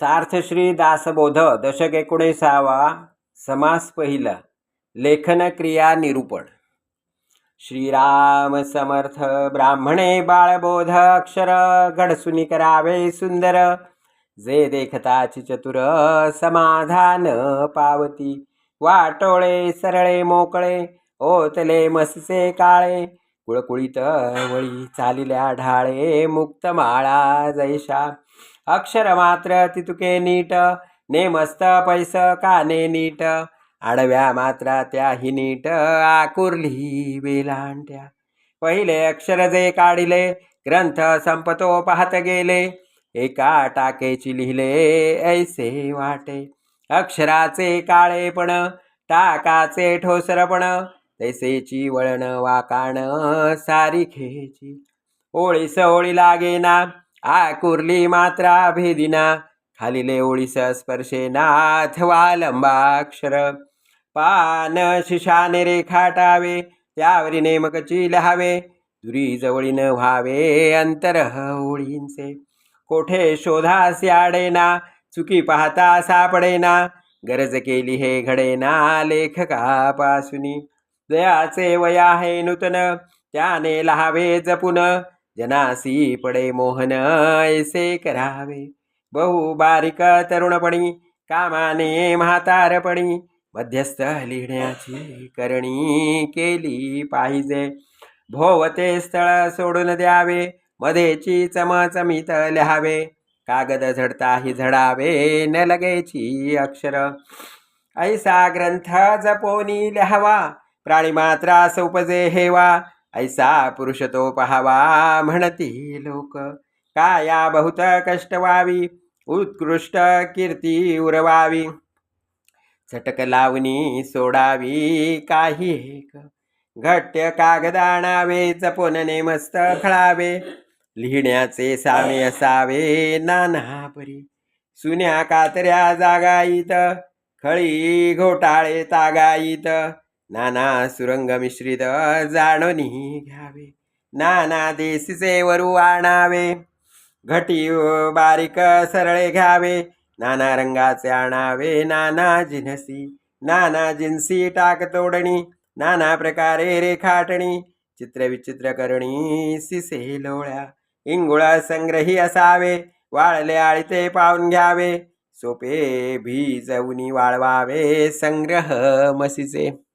सार्थश्री दासबोध दशक एकोणीसावा समास पहिला लेखन क्रिया निरूपण. श्रीराम समर्थ ब्राह्मणे बाळबोध अक्षर घडसुनी करावे सुंदर. जे देखताची चतुर समाधान पावती. वाटोळे सरळे मोकळे ओतले मसचे काळे. कुळकुळीत वळी चालिल्या ढाळे मुक्त माळा जैशा. अक्षर मात्र तितुके नीट नेमस्त पैस काने नीट आडव्या मात्रा त्याही नीट आकुरली वेलांड्या. पहिले अक्षर जे काढिले ग्रंथ संपतो पाहत गेले एका टाकेची लिहिले ऐसे वाटे. अक्षराचे काळेपण टाकाचे ठोसरपण तैसेची वळण वाकाण सारिखेची खेची. ओळी लागेना आकुर्ली मात्रा भेदिना खालिले ओळीस स्पर्शे नाथ लंबाक्षर पान शिशाने रेखाटावे त्यावरी नेमकची लहावे दुरी जवळीन व्हावे अंतर ओळींचे. कोठे शोधास आडेना चुकी पाहता सापडेना गरज केली हे घडेना लेखकापासुनी. दयाचे वया हे नूतन त्याने लहावे जपून जनासी पडे मोहन ऐसे करावे. बहु बारीक तरुणपणी कामाने म्हातारपणी मध्यस्थ लिहिण्याची करणी केली पाहिजे. भोवते स्थळ सोडून द्यावे मध्येची चमचमीत लिहावे. कागद झडताही झडावे न लगेची अक्षर. ऐसा ग्रंथ जपोनी लिहावा प्राणीमात्रास उपजे हेवा. ऐसा पुरुष तो पहावा म्हणती लोक. काया बहुत कष्ट व्हावी उत्कृष्ट कीर्ती उरवावी. चटक लावणी सोडावी काही एक. घट्ट कागद आणावे जपून नेमस्त खळावे. लिहिण्याचे सामे असावे नाना परी सुन्या कातऱ्या जागाईत खळी घोटाळे तागाईत. नाना सुरंग मिश्रित जाणोनी घ्यावे. नाना देसीचे वरू आणावे. घटी बारीक सरळे घ्यावे. नाना रंगाचे आणावे. नाना जिनसी नाना जिन्सी टाक तोडणी. नाना प्रकारे रेखाटणी. चित्रविचित्र करणी. सिसे लोळ्या. इंगुळा संग्रही असावे. वाळले आळीते पाहून घ्यावे. सोपे भिजवून वाळवावे. संग्रह मसीचे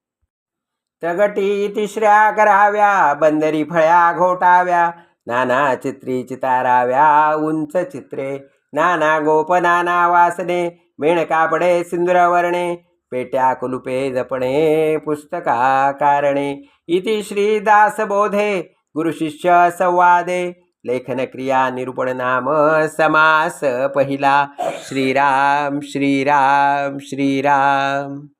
तगटी तिसऱ्या कराव्या बंदरी फळ्या घोटाव्या नाना चित्री चिताराव्या उंच चित्रे नाना गोप नाना वासने मेण कापडे सिंदूरवर्णे पेट्या कुलुपे जपणे पुस्तका कारणे. इति श्रीदासबोधे गुरुशिष्य संवादे लेखन क्रिया निरूपण नाम समास पहिला. श्रीराम श्रीराम श्रीराम.